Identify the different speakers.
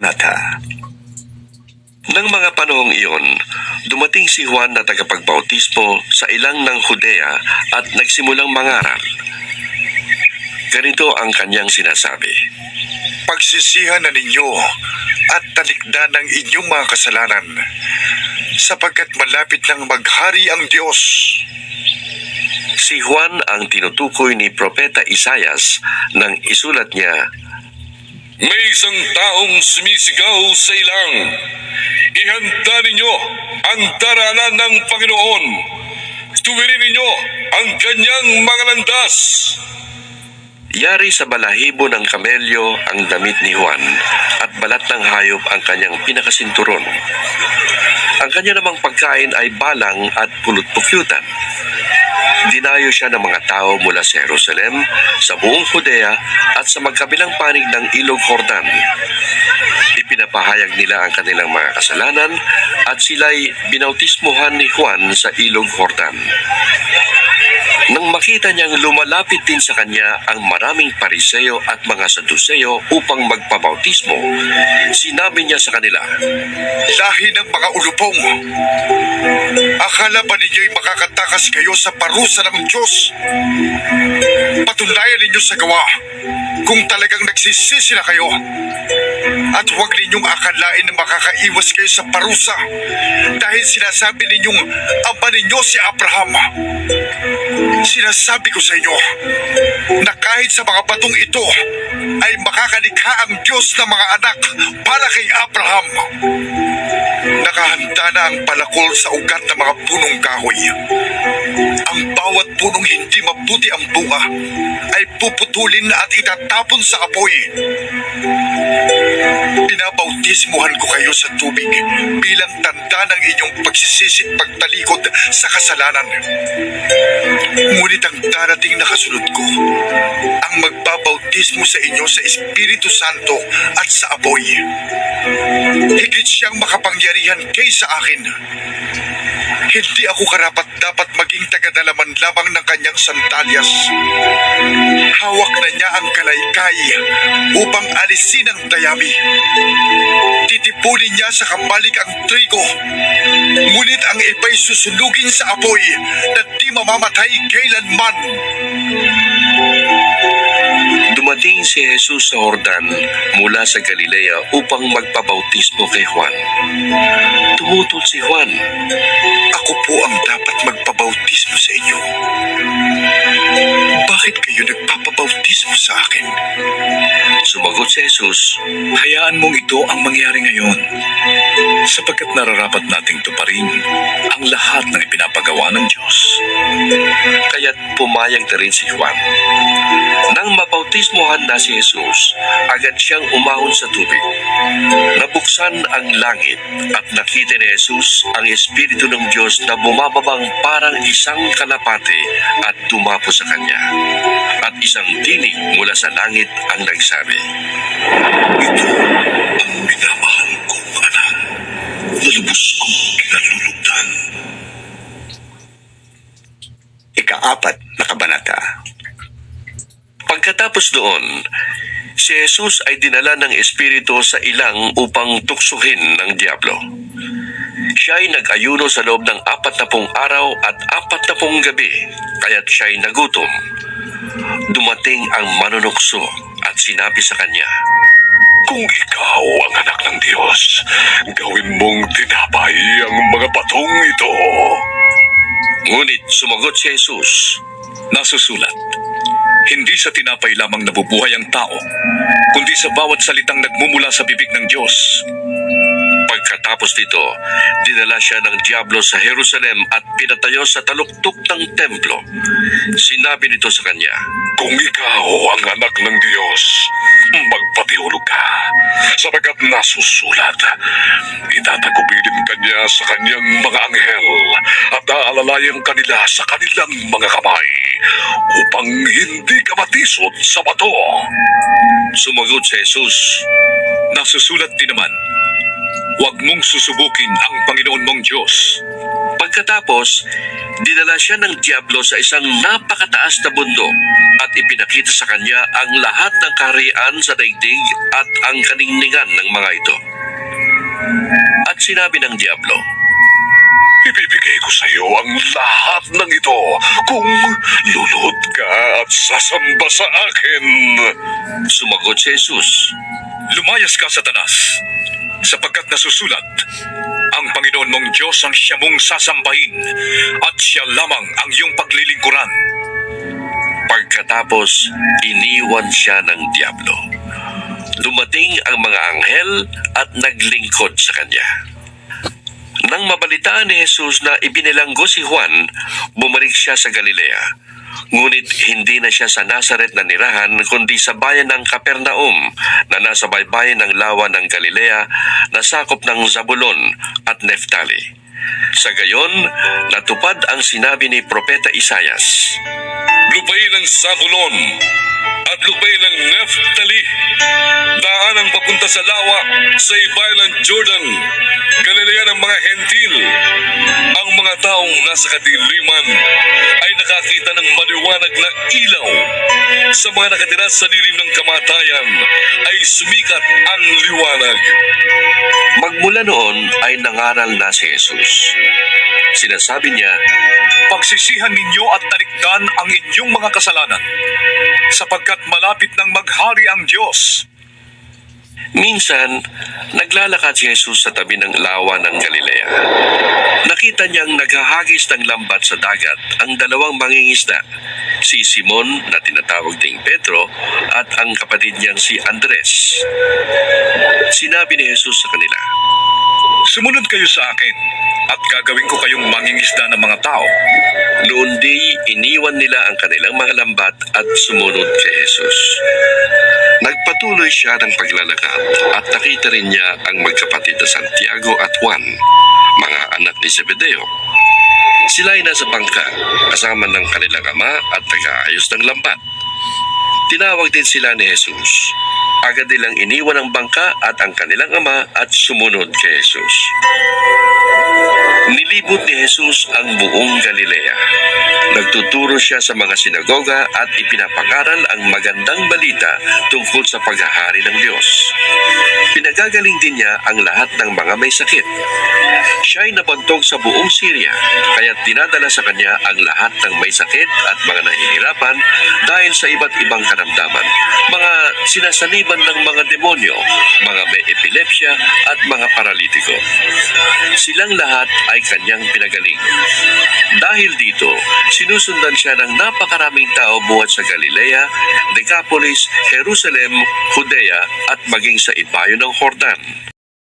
Speaker 1: Nata.
Speaker 2: Nang mga panahong iyon, dumating si Juan na tagapagbautismo sa ilang ng Judea at nagsimulang mangaral. Ganito ang kanyang sinasabi.
Speaker 3: Pagsisihan na ninyo at talikdan ng inyong mga kasalanan sapagkat malapit nang maghari ang Diyos.
Speaker 2: Si Juan ang tinutukoy ni Propeta Isayas nang isulat niya,
Speaker 4: May isang taong sumisigaw sa ilang. Ihanda ninyo ang daranan ng Panginoon. Tuwirin ninyo ang kanyang mga landas.
Speaker 2: Yari sa balahibo ng kamelyo ang damit ni Juan at balat ng hayop ang kanyang pinakasinturon. Ang kanya namang pagkain ay balang at pulot-pukyutan. Dinayo siya ng mga tao mula sa Jerusalem, sa buong Judea at sa magkabilang panig ng Ilog Jordan. Ipinapahayag nila ang kanilang mga kasalanan at sila'y binautismuhan ni Juan sa Ilog Jordan. Nang makita niyang lumalapit din sa kanya ang maraming pariseo at mga saduseo upang magpabautismo, sinabi niya sa kanila,
Speaker 3: Lahi ng mga ulupong. Akala ba ninyo'y makakatakas kayo sa parusa ng Diyos? Patunayan ninyo sa gawa kung talagang nagsisisi na kayo. At huwag ninyong akalain na makakaiwas kayo sa parusa dahil sinasabi ninyong ama ninyo si Abraham. Sinasabi ko sa inyo na kahit sa mga batong ito ay makakalikha ang Diyos ng mga anak para kay Abraham. Nakahanda na ang palakol sa ugat ng mga punong kahoy. Ang bawat punong hindi mabuti ang bunga ay puputulin at itatapon sa apoy. Pinabautismuhan ko kayo sa tubig bilang tanda ng inyong pagsisisit pagtalikod sa kasalanan. Ngunit ang darating na kasunod ko, ang magbabautismo sa inyo sa Espiritu Santo at sa apoy. Higit siyang makapangyarihan kaysa akin. Hindi ako karapat dapat maging tagadalaman lamang ng kanyang sandalyas. Hawak na niya ang kalaykay upang alisin ang dayami. Titipunin niya sa kabalik ang trigo. Ngunit ang ipa'y susunugin sa apoy na di mamamatay kailanman.
Speaker 2: Dumating si Jesus sa Jordan mula sa Galilea upang magpabautismo kay Juan. Tumutol si Juan.
Speaker 3: Ako po ang dapat magpabautismo sa inyo.
Speaker 2: Sumagot si Jesus,
Speaker 1: Hayaan mong ito ang mangyari ngayon sapagkat nararapat nating tuparin ang lahat ng ipinapagawa ng Diyos.
Speaker 2: kaya't pumayag na rin si Juan. Nang mabautismohan na si Jesus, agad siyang umahon sa tubig. Nabuksan ang langit at nakita ni Jesus ang Espiritu ng Diyos na bumababang parang isang kalapate at dumapo sa kanya. At isang tinig mula sa langit ang nagsabi,
Speaker 3: Ito ang minamahal kong anak na lubos kong kinalulugdan.
Speaker 1: Ikaapat na kabanata.
Speaker 2: Pagkatapos doon, si Jesus ay dinala ng Espiritu sa ilang upang tuksuhin ng Diablo. Siya ay nag-ayuno sa loob ng apat na pong araw at apat na pong gabi, kaya't siya ay nagutom. Dumating ang manunukso at sinabi sa kanya,
Speaker 4: Kung ikaw ang anak ng Diyos, gawin mong tinapay ang mga batong ito.
Speaker 2: Ngunit sumagot si Jesus,
Speaker 1: Nasusulat, hindi sa tinapay lamang nabubuhay ang tao, kundi sa bawat salitang nagmumula sa bibig ng Diyos.
Speaker 2: Pagkatapos nito, dinala siya ng Diablo sa Jerusalem at pinatayo sa taluktok ng templo. Sinabi nito sa kanya,
Speaker 4: Kung ikaw ang anak ng Diyos, magpatihulog ka, sapagkat nasusulat, itatagubilin ka niya sa kanyang mga anghel at aalalayan kanila sa kanilang mga kamay upang hindi ka matisod sa bato.
Speaker 2: Sumagot si Jesus,
Speaker 1: Nasusulat din naman, huwag mong susubukin ang Panginoon mong Diyos.
Speaker 2: Pagkatapos, dinala siya ng Diablo sa isang napakataas na bundok at ipinakita sa kanya ang lahat ng kaharian sa daigdig at ang kaningningan ng mga ito. At sinabi ng Diablo,
Speaker 4: Ibibigay ko sa iyo ang lahat ng ito kung lulod ka at sasamba sa akin.
Speaker 2: Sumagot si Jesus,
Speaker 1: Lumayas ka, Satanas, sapagkat nasusulat, ang Panginoon mong Diyos ang siya mong sasambahin at siya lamang ang iyong paglilingkuran.
Speaker 2: Pagkatapos, iniwan siya ng Diablo. Dumating ang mga anghel at naglingkod sa kanya. Nang mabalitaan ni Jesus na ibinilanggo si Juan, bumalik siya sa Galilea. Ngunit hindi na siya sa Nazaret na nirahan kundi sa bayan ng Capernaum na nasa baybayin ng lawa ng Galilea na sakop ng Zabulon at Neftali. Sa gayon, natupad ang sinabi ni Propeta Isayas.
Speaker 4: Lupay ng Zabulon at lupay ng Neftali. Daan ang papunta sa lawa sa ibayan ng Jordan. Ng mga hentil. Ang mga taong nasa kadiliman ay nakakita ng maliwanag na ilaw. Sa mga nakatira sa lilim ng kamatayan ay sumikat ang liwanag.
Speaker 2: Magmula noon ay nangaral na si Jesus. Sinasabi niya,
Speaker 1: Pagsisihan ninyo at talikdan ang inyong mga kasalanan, sapagkat malapit nang maghari ang Diyos.
Speaker 2: Minsan naglalakad si Jesus sa tabi ng lawa ng Galilea. Nakita niyang naghahagis ng lambat sa dagat ang dalawang mangingisda, si Simon na tinatawag ding Pedro at ang kapatid niyang si Andres. Sinabi ni Jesus sa kanila,
Speaker 1: Sumunod kayo sa akin, at gagawin ko kayong mangingisda ng mga tao.
Speaker 2: Noon di iniwan nila ang kanilang mga lambat at sumunod kay Jesus. Nagpatuloy siya ng paglalakad at nakita rin niya ang magkapatid na Santiago at Juan, mga anak ni Zebedeo. Sila ay nasa bangka kasama ng kanilang ama at nag-aayos ng lambat. Tinawag din sila ni Jesus. Agad nilang iniwan ang bangka at ang kanilang ama at sumunod kay Jesus. Nilibot ni Jesus ang buong Galilea. Nagtuturo siya sa mga sinagoga at ipinapangaral ang magandang balita tungkol sa paghahari ng Diyos. Pinagagaling din niya ang lahat ng mga may sakit. Siya ay nabantog sa buong Syria, kaya dinadala sa kanya ang lahat ng may sakit at mga nahihirapan dahil sa iba't ibang karamdaman, mga sinasaniban ng mga demonyo, mga may epilepsya at mga paralitiko. Silang lahat ay kanyang pinagaling. Dahil dito, sinusundan siya ng napakaraming tao buhat sa Galilea, Decapolis, Jerusalem, Judea at maging sa ibayo ng Jordan.